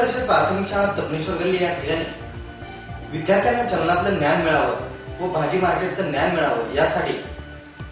परिषद प्राथमिक शाळा तपनेश्वर गल्ली या ठिकाणी विद्यार्थ्यांना चलनातलं ज्ञान मिळावं व भाजी मार्केटचं ज्ञान मिळावं यासाठी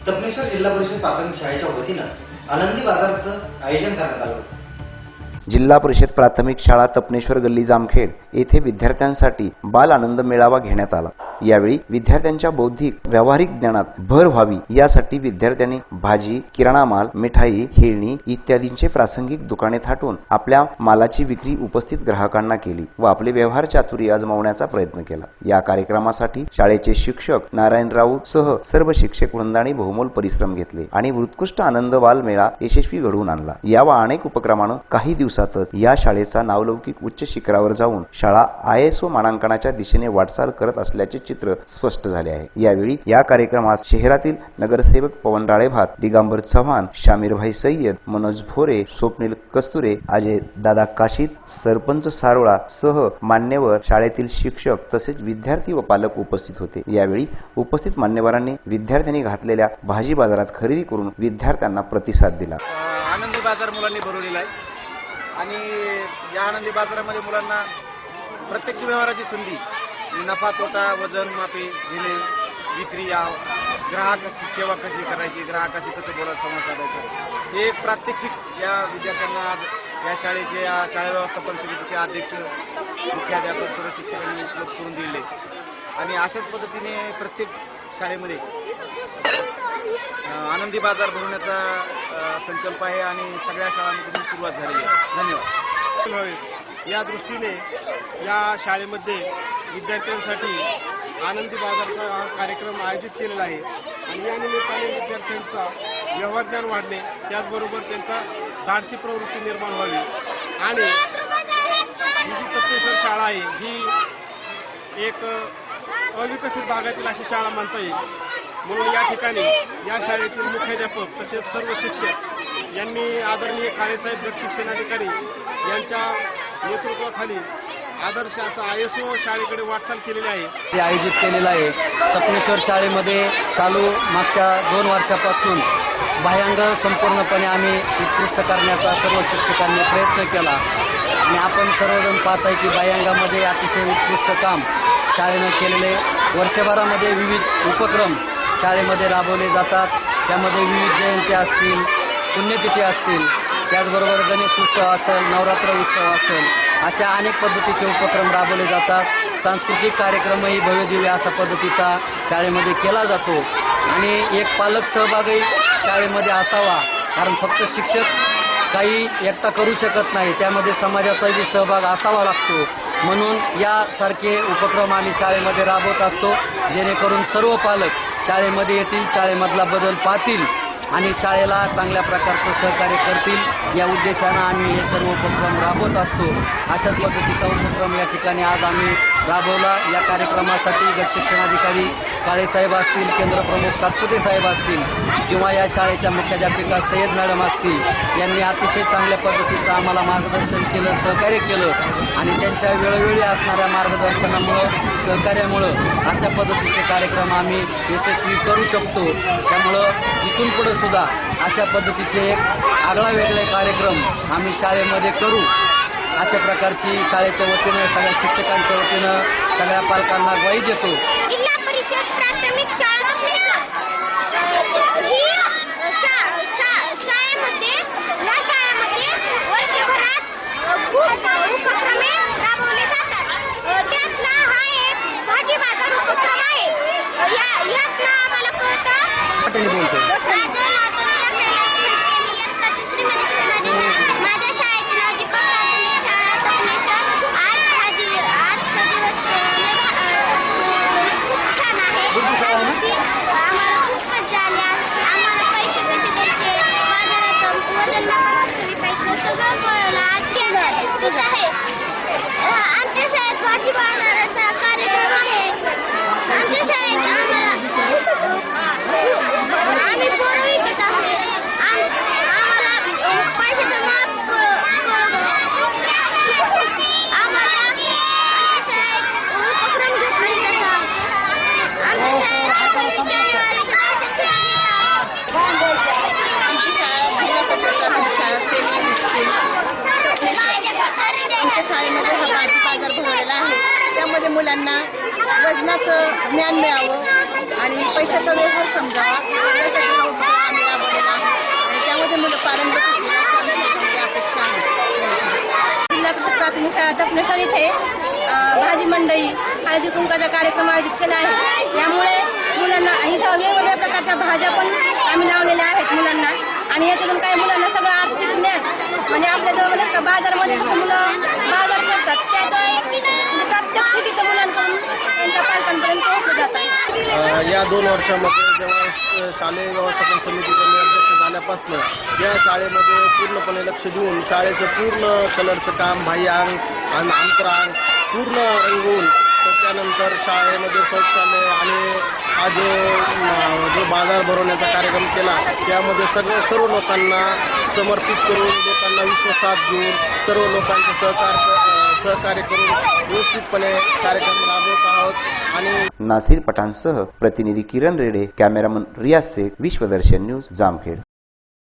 तपनेश्वर जिल्हा परिषद प्राथमिक शाळेच्या वतीनं आनंदी बाजारचं आयोजन करण्यात आलं होतं. जिल्हा परिषद प्राथमिक शाळा तपनेश्वर गल्ली जामखेड येथे विद्यार्थ्यांसाठी बाल आनंद मेळावा घेण्यात आला यावेळी विद्यार्थ्यांच्या बौद्धिक व्यावहारिक ज्ञानात भर व्हावी यासाठी विद्यार्थ्यांनी भाजी किराणा माल मिठाई खेळणी इत्यादींचे प्रासंगिक दुकाने थाटून आपल्या मालाची विक्री उपस्थित ग्राहकांना केली व आपले व्यवहार चातुर्य आजमावण्याचा प्रयत्न केला. या कार्यक्रमासाठी शाळेचे शिक्षक नारायण राऊत सह सर्व शिक्षक वृंदाने बहुमोल परिश्रम घेतले आणि उत्कृष्ट आनंद बाल मेळा यशस्वी घडवून आणला. या व अनेक उपक्रमानं काही दिवसातच या शाळेचा नावलौकिक उच्च शिखरावर जाऊन शाळा आय एस ओ मानांकनाच्या दिशेने वाटचाल करत असल्याचे चित्र स्पष्ट झाले आहे. यावेळी या कार्यक्रमात शहरातील नगरसेवक पवन राळेभात दिगांबर चव्हाण शामीरभाई सय्यद मनोज भोरे स्वप्नील कस्तुरे अजय दादा काशीत सरपंच सारोळा सह मान्यवर शाळेतील शिक्षक तसेच विद्यार्थी व पालक उपस्थित होते. यावेळी उपस्थित मान्यवरांनी विद्यार्थ्यांनी घातलेल्या भाजी बाजारात खरेदी करून विद्यार्थ्यांना प्रतिसाद दिला. आनंदी बाजार मुलांनी भरवलेला आहे. आणि या आनंदी बाजारामध्ये मुलांना प्रत्यक्ष व्यवहाराची संधी नफा तोटा वजन मापे घेणे विक्री या ग्राहक सेवा कशी करायची ग्राहकाशी कसं बोलायचं संवाद साधायचं? हे एक प्रात्यक्षिक या विद्यार्थ्यांना आज या शाळेचे या शाळा व्यवस्थापन समितीचे अध्यक्ष मुख्याध्यापक सर्व शिक्षकांनी उपलब्ध करून दिले आणि अशाच पद्धतीने प्रत्येक शाळेमध्ये आनंदी बाजार भरवण्याचा संकल्प आहे आणि सगळ्या शाळांमधून सुरुवात झालेली आहे. धन्यवाद. या दृष्टीने या शाळेमध्ये विद्यार्थ्यांसाठी आनंदी बाजारचा हा कार्यक्रम आयोजित केलेला आहे. आणि या निमित्ताने विद्यार्थ्यांचा व्यवहार ज्ञान वाढणे त्याचबरोबर त्यांचा धाडसी प्रवृत्ती निर्माण व्हावी. आणि ही जी तप्पेश्वर शाळा आहे ही एक अविकसित भागातील अशी शाळा म्हणता येईल. म्हणून या ठिकाणी या शाळेतील मुख्याध्यापक तसेच सर्व शिक्षक यांनी आदरणीय काळेसाहेब गट शिक्षणाधिकारी यांच्या नेतृत्वाखाली आदर्श असं आय एस ओ शाळेकडे वाटचाल केलेली आहे. ते आयोजित केलेलं आहे. तपनेश्वर शाळेमध्ये चालू मागच्या दोन वर्षापासून बाह्यांग संपूर्णपणे आम्ही उत्कृष्ट करण्याचा सर्व शिक्षकांनी प्रयत्न केला. आणि आपण सर्वजण पाहताय की बाह्यांगामध्ये अतिशय उत्कृष्ट काम शाळेनं केलेले. वर्षभरामध्ये विविध उपक्रम शाळेमध्ये राबवले जातात. त्यामध्ये विविध जयंत्या असतील पुण्यतिथी असतील. त्याचबरोबर गणेश उत्सव असेल नवरात्र उत्सव असेल. अशा अनेक पद्धतीचे उपक्रम राबवले जातात. सांस्कृतिक कार्यक्रमही भव्यदिव्य अशा पद्धतीचा शाळेमध्ये केला जातो. आणि एक पालक सहभागही शाळेमध्ये असावा. कारण फक्त शिक्षक काही एकता करू शकत नाही. त्यामध्ये समाजाचाही सहभाग असावा लागतो. म्हणून यासारखे उपक्रम आम्ही शाळेमध्ये राबवत असतो. जेणेकरून सर्व पालक शाळेमध्ये येतील शाळेमधला बदल पाहतील. आणि शाळेला चांगल्या प्रकारचं सहकार्य करतील. या उद्देशानं आम्ही हे सर्व उपक्रम राबवत असतो. अशाच पद्धतीचा उपक्रम या ठिकाणी आज आम्ही राबवला. या कार्यक्रमासाठी गट शिक्षणाधिकारी काळेसाहेब असतील केंद्रप्रमुख सातपुते साहेब असतील किंवा या शाळेच्या मुख्याध्यापिका सय्यद मॅडम असतील यांनी अतिशय चांगल्या पद्धतीचं आम्हाला मार्गदर्शन केलं सहकार्य केलं. आणि त्यांच्या वेळोवेळी असणाऱ्या मार्गदर्शनामुळं सहकार्यामुळं अशा पद्धतीचे कार्यक्रम आम्ही यशस्वी करू शकतो. त्यामुळं इथून पुढं सुद्धा अशा पद्धतीचे एक आगळा वेगळे कार्यक्रम आम्ही शाळेमध्ये करू. अशा प्रकारची शाळेच्या वतीनं सगळ्या शिक्षकांच्या वतीनं सगळ्या पालकांना ग्वाही देतो. जिल्हा परिषद प्राथमिक शाळा ही शाळेमध्ये या शाळेमध्ये वर्षभरात खूप उपक्रमे राबवले जातात अ, त्यातला हा एक भाजी बाजार उपक्रम आहे अ, या यातनं आम्हाला कळतं माझं नाव तनुजा कैलास फडके. मी इयत्ता तिसरीमध्ये शिकणारी आहे. माझ्या शाळेचे नाव दीपक प्राथमिक शाळा तपनेश्वर आज भाजी आजचा दिवस अ, अ, खूप छान आहे त्या दिवशी आम्हाला खूप मजा आली आम्हाला पैसे कसे द्यायचे बाजारात वजन मापन कसं विकायचं सगळं कळलं आज इयत्ता तिसरीत आहे अ, आमच्या शाळेत भाजी बाजाराचा कार्यक्रम आहे आमच्या शाळेत आम्हाला आम्ही पोरं विकत आहे आम- आम्हाला अ, पैशाचं माप कळ- कळलं आम्हाला आमच्या शाळेत उपक्रम घेतले जातात आमच्या शाळेत सव्वीस जानेवारीचं भाषण सुद्धा घेतात आमची शाळा जिल्हा परिषद प्राथमिक शाळा सेमी इंग्लिश स्कूल भाजी बाजार राबवलेला आहे. त्यामध्ये मुलांना वजनाचं ज्ञान मिळावं आणि पैशाचा व्यवहार समजावा. यासाठी हा उपक्रम आम्ही राबवलेला आहे. आणि त्यामध्ये मुलं पारंपरिक अपेक्षा आहे. जिल्हा प्राथमिक शाळा दपनेश्वर इथे भाजी मंडई हळदी कुंकाचा कार्यक्रम आयोजित केला आहे. यामुळे मुलांना इथं वेगवेगळ्या प्रकारच्या भाज्या पण आम्ही लावलेल्या आहेत मुलांना. आणि याच्यातून काही मुलांना सगळं आर्थिक ज्ञान म्हणजे आपल्या जवळ नाही का बाजारमध्ये जसं मुलं बाजार करतात त्याचं प्रत्यक्ष म्हणजे मुलांकडून त्यांच्या पालकांपर्यंत पोहोचलं जात या दोन वर्षामध्ये जेव्हा शालेय व्यवस्थापन समितीचे मी अध्यक्ष झाल्यापासून या शाळेमध्ये पूर्णपणे लक्ष देऊन शाळेचं पूर्ण कलरचं काम बाह्यांग आणि अंतरांग पूर्ण रंगवून त्यानंतर शाळेमध्ये शौचालय आणि हा जो जो बाजार भरवण्याचा कार्यक्रम केला त्यामध्ये सगळं सर्व लोकांना समर्पित करून लोकांना विश्वासात घेऊन सर्व लोकांचं सहकार सहकार्य करून व्यवस्थितपणे कार्यक्रम राबवत आहोत. आणि नासिर पठाणसह प्रतिनिधी किरण रेडे कॅमेरामन रियाज विश्वदर्शन न्यूज जामखेड.